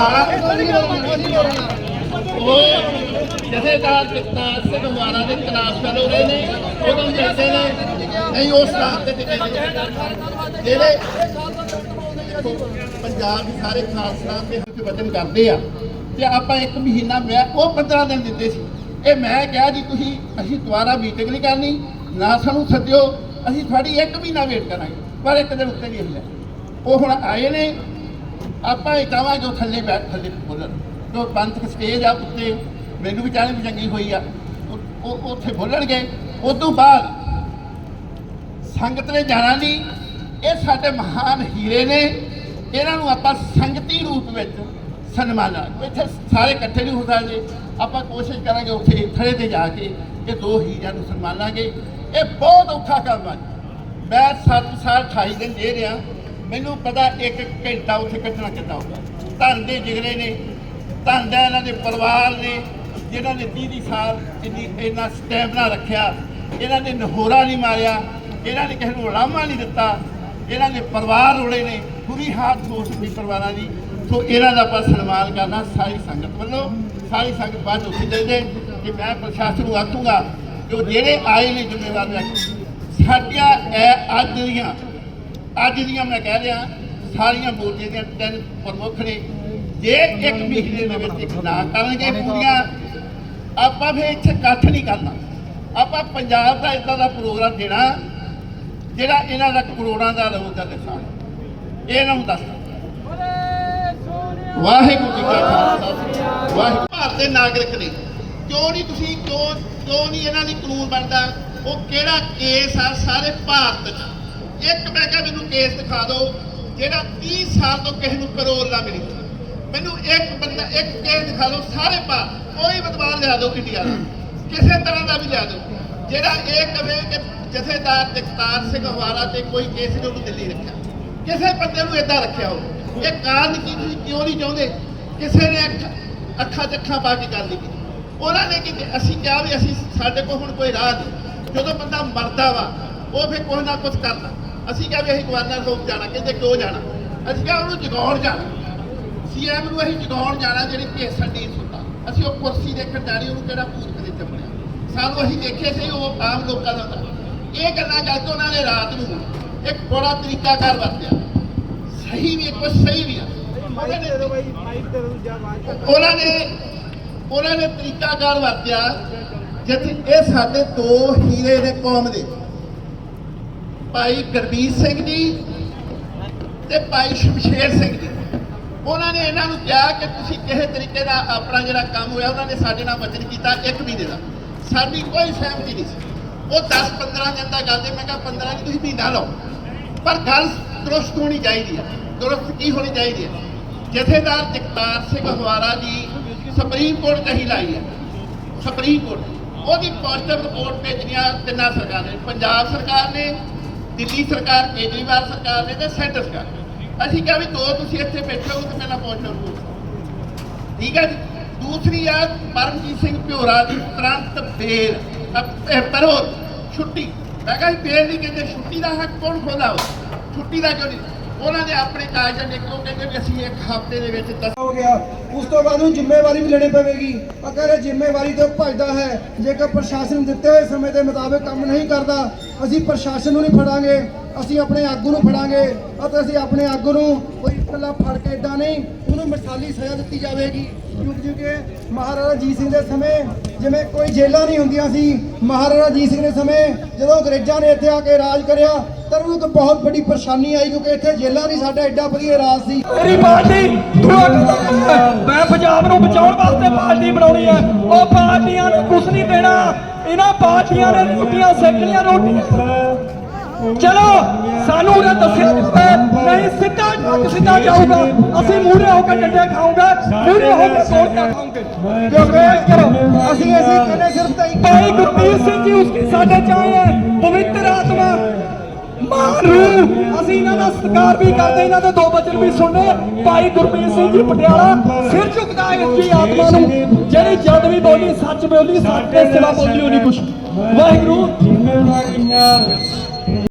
ਸਾਰਾ ਉਹ ਜਥੇਦਾਰ ਜਗਤਾਰ ਸਿੰਘ ਵਾਲਾ ਦੇ ਕਲਾਸ ਫੈਲੋ ਰਹੇ ਨੇ ਉਦੋਂ ਮਿਲਦੇ ਨੇ ਨਹੀਂ ਉਸ ਸਥਾਨ ਤੇ ਟਿਕੇ ਨੇ ਜਿਹੜੇ ਪੰਜਾਬ ਦੇ ਸਾਰੇ ਖਾਲਸਾ ਦੇ ਵਿੱਚ ਵਚਨ ਕਰਦੇ ਆ ਤੇ ਆਪਾਂ ਇੱਕ ਮਹੀਨਾ ਮੈਂ ਉਹ 15 ਦਿਨ ਦਿੰਦੇ ਸੀ ਇਹ ਮੈਂ ਕਿਹਾ ਜੀ ਤੁਸੀਂ ਅਸੀਂ ਦੁਬਾਰਾ ਮੀਟਿੰਗ ਨਹੀਂ ਕਰਨੀ ਨਾ ਸਾਨੂੰ ਸੱਦਿਓ ਅਸੀਂ ਤੁਹਾਡੀ ਇੱਕ ਮਹੀਨਾ ਵੇਟ ਕਰਾਂਗੇ ਪਰ ਇੱਕ ਦਿਨ ਉੱਤੇ ਨਹੀਂ ਹੁੰਦਾ ਉਹ ਹੁਣ ਆਏ ਨੇ ਆਪਾਂ ਇਹ ਕਹਾਂਗੇ ਉਹ ਥੱਲੇ ਬੈਠ, ਥੱਲੇ ਬੋਲਣ। ਜੋ ਪੰਥਕ ਸਟੇਜ ਆ ਉੱਤੇ, ਮੈਨੂੰ ਵੀ ਚਾਹਣੀ ਵੀ ਚੰਗੀ ਹੋਈ ਆ। ਉਹ- ਉਹ ਉੱਥੇ ਬੋਲਣਗੇ। ਉਸ ਤੋਂ ਬਾਅਦ ਸੰਗਤ ਨੇ ਜਾਣਾ ਨਹੀਂ। ਇਹ ਸਾਡੇ ਮਹਾਨ ਹੀਰੇ ਨੇ। ਇਹਨਾਂ ਨੂੰ ਆਪਾਂ ਸੰਗਤੀ ਰੂਪ ਵਿੱਚ ਸਨਮਾਨਾਂਗੇ ਇੱਥੇ ਸਾਰੇ ਇਕੱਠੇ ਨਹੀਂ ਹੋ ਸਕਦੇ ਆਪਾਂ ਕੋਸ਼ਿਸ਼ ਕਰਾਂਗੇ ਉੱਥੇ ਖੜੇ ਤੇ ਜਾ ਕੇ ਇਹ ਦੋ ਹੀਰਿਆਂ ਨੂੰ ਸਨਮਾਨਾਂਗੇ। ਇਹ ਬਹੁਤ ਔਖਾ ਕੰਮ ਹੈ ਮੈਂ 7 ਸਾਲ 28 ਦਿਨ ਦੇ ਰਿਹਾ। ਮੈਨੂੰ ਪਤਾ ਇੱਕ ਘੰਟਾ ਉੱਥੇ ਕੱਢਣਾ ਕਿੱਦਾਂ ਹੋਊਗਾ ਧੰਨ ਦੇ ਜਿਗਰੇ ਨੇ, ਧੰਨ ਦਾ ਇਹਨਾਂ ਦੇ ਪਰਿਵਾਰ ਨੇ ਜਿਨ੍ਹਾਂ ਨੇ 30 30 ਸਾਲ ਇੰਨੀ ਇੰਨਾ ਸਟੈਮਨਾ ਰੱਖਿਆ, ਇਹਨਾਂ ਨੇ ਨਹੋਰਾ ਨਹੀਂ ਮਾਰਿਆ, ਇਹਨਾਂ ਨੇ ਕਿਸੇ ਨੂੰ ਲਾਮਾ ਨਹੀਂ ਦਿੱਤਾ, ਇਹਨਾਂ ਦੇ ਪਰਿਵਾਰ ਰੋਲੇ ਨੇ ਪੂਰੀ ਹਾਲਤ ਹੋ ਸਕਦੀ ਪਰਿਵਾਰਾਂ ਦੀ। ਸੋ ਇਹਨਾਂ ਦਾ ਆਪਾਂ ਸਨਮਾਨ ਕਰਨਾ, ਸਾਰੀ ਸੰਗਤ ਵੱਲੋਂ, ਸਾਰੀ ਸੰਗਤ ਬਾਅਦ ਉੱਥੇ ਦੇ ਕਿ ਮੈਂ ਪ੍ਰਸ਼ਾਸਨ ਨੂੰ ਆਖੂੰਗਾ ਕਿ ਉਹ ਜਿਹੜੇ ਆਏ ਨੇ ਜ਼ਿੰਮੇਵਾਰ ਰੱਖ ਸਾਡੀਆਂ ਇਹ ਅੱਜ ਦੀਆਂ ਅੱਜ ਦੀਆਂ ਮੈਂ ਕਹਿ ਰਿਹਾ ਸਾਰੀਆਂ ਮੋਰਚੇ ਦੀਆਂ ਤਿੰਨ ਪ੍ਰਮੁੱਖ ਨੇ। ਜੇ ਇੱਕ ਮਹੀਨੇ ਦੇ ਵਿੱਚ ਨਾ ਕਰਨਗੇ ਪੂਰੀਆਂ ਆਪਾਂ ਫੇਰ ਇੱਥੇ ਇਕੱਠ ਨਹੀਂ ਕਰਨਾ। ਆਪਾਂ ਪੰਜਾਬ ਦਾ ਇਦਾਂ ਦਾ ਪ੍ਰੋਗਰਾਮ ਦੇਣਾ ਜਿਹੜਾ ਇਹਨਾਂ ਦਾ ਕਰੋੜਾਂ ਦਾ ਰਹੂਗਾ ਨੁਕਸਾਨ ਇਹ ਇਹਨਾਂ ਨੂੰ ਦੱਸ ਵਾਹਿਗੁਰੂ ਜੀ ਕਾ ਖਾਲਸਾ। ਵਾਹਿਗੁਰੂ। ਭਾਰਤ ਦੇ ਨਾਗਰਿਕ ਨੇ ਕਿਉਂ ਨਹੀਂ ਤੁਸੀਂ ਕਿਉਂ ਕਿਉਂ ਨਹੀਂ ਇਹਨਾਂ ਦੀ ਕਾਨੂੰਨ ਬਣਦਾ? ਉਹ ਕਿਹੜਾ ਕੇਸ ਆ ਸਾਰੇ ਭਾਰਤ 'ਚ ਇੱਕ ਮੈਂ ਕਿਹਾ ਮੈਨੂੰ ਕੇਸ ਦਿਖਾ ਦਿਓ, ਜਿਹੜਾ 30 ਸਾਲ ਤੋਂ ਕਿਸੇ ਨੂੰ ਕਰੋੜ ਨਾ ਮਿਲੀ। ਮੈਨੂੰ ਇੱਕ ਬੰਦਾ, ਇੱਕ ਕੇਸ ਦਿਖਾ ਦਿਓ, ਸਾਰੇ ਪਾ, ਕੋਈ ਬਦਮਾਰ ਲਿਆ ਦਿਓ ਇੰਡੀਆ ਦਾ। ਕਿਸੇ ਤਰ੍ਹਾਂ ਦਾ ਵੀ ਲਿਆ ਦਿਓ। ਜਿਹੜਾ ਇਹ ਕਵੇ ਕਿ ਜਥੇਦਾਰ ਜਗਤਾਰ ਸਿੰਘ ਹਵਾਲਾ ਤੇ ਕੋਈ ਕੇਸ ਨਹੀਂ, ਉਹਨੂੰ ਦਿੱਲੀ ਰੱਖਿਆ। ਕਿਸੇ ਬੰਦੇ ਨੂੰ ਇਦਾਂ ਰੱਖਿਆ ਹੋ ਇਹ ਕਾਰਨ ਕੀ ਤੁਸੀਂ ਕਿਉਂ ਨਹੀਂ ਚਾਹੁੰਦੇ? ਕਿਸੇ ਨੇ ਅੱਖ- ਅੱਖਾਂ 'ਚ ਅੱਖਾਂ ਪਾ ਕੇ ਗੱਲ ਨਹੀਂ ਕੀਤੀ। ਉਹਨਾਂ ਨੇ ਕਿ ਅਸੀਂ ਕਿਹਾ ਵੀ ਅਸੀਂ ਸਾਡੇ ਕੋਲ ਹੁਣ ਕੋਈ ਰਾਹ ਨਹੀਂ। ਜਦੋਂ ਬੰਦਾ ਮਰਦਾ ਵਾ, ਉਹ ਫਿਰ ਕੋਈ ਨਾ ਕੁਝ ਕਰਦਾ। ਅਸੀਂ ਕਿਹਾ ਵੀ ਅਸੀਂ ਗਵਰਨਰ ਸਾਹਿਬ ਜਾਣਾ ਕਹਿੰਦੇ ਕਿਉਂ ਜਾਣਾ? ਅਸੀਂ ਕਿਹਾ ਉਹਨੂੰ ਜਗਾਉਣ ਜਾਣਾ। ਸੀਐਮ ਨੂੰ ਅਸੀਂ ਜਗਾਉਣ ਜਾਣਾ ਜਿਹੜੀ ਕੇਸਰ ਨਹੀਂ ਸੁਣਦਾ ਅਸੀਂ ਉਹ ਕੁਰਸੀ ਦੇਖਣ ਜਾਣੀ ਉਹਨੂੰ ਕਿਹੜਾ ਭੂਤ ਕਦੇ ਚੱਪੜਿਆ। ਸਾਨੂੰ ਅਸੀਂ ਦੇਖੇ ਸੀ ਉਹ ਆਮ ਲੋਕਾਂ ਦਾ ਹੁੰਦਾ। ਇਹ ਗੱਲਾਂ ਕਰਕੇ ਉਹਨਾਂ ਨੇ ਰਾਤ ਨੂੰ ਇੱਕ ਬੜਾ ਤਰੀਕਾ ਕਰ ਵਰਤਿਆ। ਸਹੀ ਵੀ ਕੁਛ ਸਹੀ ਵੀ ਆ। ਉਹਨਾਂ ਨੇ ਉਹਨਾਂ ਨੇ ਉਹਨਾਂ ਨੇ ਤਰੀਕਾ ਕਰ ਵਰਤਿਆ ਜਿੱਥੇ ਇਹ ਸਾਡੇ ਦੋ ਹੀਰੇ ਨੇ ਕੌਮ ਦੇ। ਭਾਈ ਗੁਰਬੀਰ ਸਿੰਘ ਜੀ ਤੇ ਭਾਈ ਸ਼ਮਸ਼ੇਰ ਸਿੰਘ ਜੀ। ਉਹਨਾਂ ਨੇ ਇਹਨਾਂ ਨੂੰ ਕਿਹਾ ਕਿ ਤੁਸੀਂ ਕਿਸੇ ਤਰੀਕੇ ਦਾ ਆਪਣਾ ਜਿਹੜਾ ਕੰਮ ਹੋਇਆ, ਉਹਨਾਂ ਨੇ ਸਾਡੇ ਨਾਲ ਵਚਨ ਕੀਤਾ, ਇੱਕ ਮਹੀਨੇ ਦਾ ਸਾਡੀ ਕੋਈ ਸਹਿਮਤੀ ਨਹੀਂ ਸੀ। ਉਹ 10 15 ਦਿਨ ਦਾ ਗੱਲ ਤੇ ਮੈਂ ਕਿਹਾ 15 ਨਹੀਂ ਤੁਸੀਂ ਮਹੀਨਾ ਲਓ। ਪਰ ਗੱਲ ਦਰੁਸਤ ਹੋਣੀ ਚਾਹੀਦੀ ਹੈ ਦਰੁਸਤ ਕੀ ਹੋਣੀ ਚਾਹੀਦੀ ਹੈ ਜਥੇਦਾਰ ਜਗਤਾਰ ਸਿੰਘ ਹਵਾਰਾ ਜੀ ਸੁਪਰੀਮ ਕੋਰਟ ਕਹੀ ਲਾਈ ਹੈ ਸੁਪਰੀਮ ਕੋਰਟ। ਉਹਦੀ ਪੋਸਟਰ ਰਿਪੋਰਟ ਭੇਜਣੀਆਂ ਤਿੰਨਾਂ ਸਰਕਾਰਾਂ ਨੇ। ਪੰਜਾਬ ਸਰਕਾਰ ਨੇ ਦਿੱਲੀ ਸਰਕਾਰ, ਕੇਜਰੀਵਾਲ ਸਰਕਾਰ ਨੇ ਤੇ ਸੈਂਟਰ ਸਰਕਾਰ ਨੇ। ਅਸੀਂ ਕਿਹਾ ਵੀ ਦੋ ਤੁਸੀਂ ਇੱਥੇ ਬੈਠੇ ਹੋ ਤੇ ਪਹਿਲਾਂ ਪੋਸਟਰ ਰਿਪੋਰਟ ਠੀਕ ਹੈ ਜੀ? ਦੂਸਰੀ ਆ, ਪਰਮਜੀਤ ਸਿੰਘ ਭਿਓਰਾ ਦੀ ਤੁਰੰਤ ਬੇਲ। ਅਪ- ਇਹ ਪਰੋ ਛੁੱਟੀ। ਮੈਂ ਕਿਹਾ ਜੀ, ਬੇਲ ਨਹੀਂ ਕਹਿੰਦੇ, ਛੁੱਟੀ ਦਾ ਹੱਕ ਕੌਣ ਖੋਦਾ ਛੁੱਟੀ ਦਾ ਕਿਉਂ ਨਹੀਂ? ਉਹਨਾਂ ਦੇ ਆਪਣੇ ਕਾਗਜ਼ਾਂ ਦੇਖੋ ਕਹਿੰਦੇ ਵੀ ਅਸੀਂ ਇੱਕ ਹਫ਼ਤੇ ਦੇ ਵਿੱਚ ਦੱਸ ਹੋ ਗਿਆ। ਉਸ ਤੋਂ ਬਾਅਦ ਉਹਨੂੰ ਜ਼ਿੰਮੇਵਾਰੀ ਵੀ ਲੈਣੀ ਪਵੇਗੀ। ਅਗਰ ਇਹ ਜ਼ਿੰਮੇਵਾਰੀ ਤੋਂ ਭੱਜਦਾ ਹੈ, ਜੇਕਰ ਪ੍ਰਸ਼ਾਸਨ ਦਿੱਤੇ ਹੋਏ ਸਮੇਂ ਦੇ ਮੁਤਾਬਕ ਕੰਮ ਨਹੀਂ ਕਰਦਾ, ਅਸੀਂ ਪ੍ਰਸ਼ਾਸਨ ਨੂੰ ਨਹੀਂ ਫੜਾਂਗੇ। ਅਸੀਂ ਆਪਣੇ ਆਗੂ ਨੂੰ ਫੜਾਂਗੇ ਅਤੇ ਅਸੀਂ ਆਪਣੇ ਆਗੂ ਨੂੰ ਕੋਈ ਇਕੱਲਾ ਫੜ ਕੇ ਇਦਾਂ ਨਹੀਂ, ਉਹਨੂੰ ਮਿਸਾਲੀ ਸਜ਼ਾ ਦਿੱਤੀ ਜਾਵੇਗੀ। ਕਿਉਂਕਿ ਜਿਵੇਂ ਮਹਾਰਾਜਾ ਜੀਤ ਸਿੰਘ ਦੇ ਸਮੇਂ ਜਿਵੇਂ ਕੋਈ ਜੇਲਾਂ ਨਹੀਂ ਹੁੰਦੀਆਂ ਸੀ, ਮਹਾਰਾਜਾ ਜੀਤ ਸਿੰਘ ਦੇ ਸਮੇਂ ਜਦੋਂ ਅੰਗਰੇਜ਼ਾਂ ਨੇ ਇੱਥੇ ਆ ਕੇ ਰਾਜ ਕਰਿਆ, ਤਾਂ ਉਹਨੂੰ ਇੱਕ ਬਹੁਤ ਵੱਡੀ ਪਰੇਸ਼ਾਨੀ ਆਈ ਕਿਉਂਕਿ ਇੱਥੇ ਜੇਲਾਂ ਨਹੀਂ ਸਾਡਾ ਐਡਾ ਵਧੀਆ ਰਾਜ ਸੀ। ਮੇਰੀ ਪਾਰਟੀ ਮੈਂ ਪੰਜਾਬ ਨੂੰ ਬਚਾਉਣ ਵਾਸਤੇ ਪਾਰਟੀ ਬਣਾਉਣੀ ਹੈ। ਉਹ ਪਾਰਟੀਆਂ ਨੂੰ ਕੁਝ ਨਹੀਂ ਦੇਣਾ। ਇਹਨਾਂ ਪਾਰਟੀਆਂ ਨੇ ਰੋਟੀਆਂ ਸੇਕਣੀਆਂ ਰੋਟੀਆਂ। ਚਲੋ, ਸਾਨੂੰ ਉਹ ਦੱਸਿਆ ਦਿੱਤਾ ਨਹੀਂ ਸਿੱਧਾ ਟੱਕ ਸਿੱਧਾ ਜਾਊਗਾ। ਅਸੀਂ ਮੂਹਰੇ ਹੋ ਕੇ ਡੰਡੇ ਖਾਊਗਾ, ਮੂਹਰੇ ਹੋ ਕੇ ਕੋਲਕਾ ਖਾਊਗੇ। ਕਿਉਂਕਿ ਕਰੋ, ਅਸੀਂ ਅਸੀਂ ਕਹਿੰਦੇ ਸਿਰਫ ਤਾਂ ਇੱਕ ਭਾਈ ਗੁਰਬੀਰ ਸਿੰਘ ਜੀ ਉਸकी ਸਾਡੇ ਚਾਹੇ ਹੈ ਪਵਿੱਤਰ ਆਤਮਾ। ਮਾਨ ਅਸੀਂ ਇਹਨਾਂ ਦਾ ਸਤਿਕਾਰ ਵੀ ਕਰਦੇ, ਇਹਨਾਂ ਦੇ ਦੋ ਬਚਨ ਵੀ ਸੁਣਨੇ। ਭਾਈ ਗੁਰਬੀਰ ਸਿੰਘ ਜੀ ਪਟਿਆਲਾ, ਸਿਰ ਝੁਕਦਾ ਇਸ ਦੀ ਆਤਮਾ ਨੂੰ। ਜਿਹੜੀ ਜਦ ਵੀ ਬੋਲੀ, ਸੱਚ ਬੋਲੀ ਸੱਚ ਦੇ ਸਿਵਾ ਬੋਲੀ ਹੋਣੀ ਕੁਛ। ਵਾਹਿਗੁਰੂ।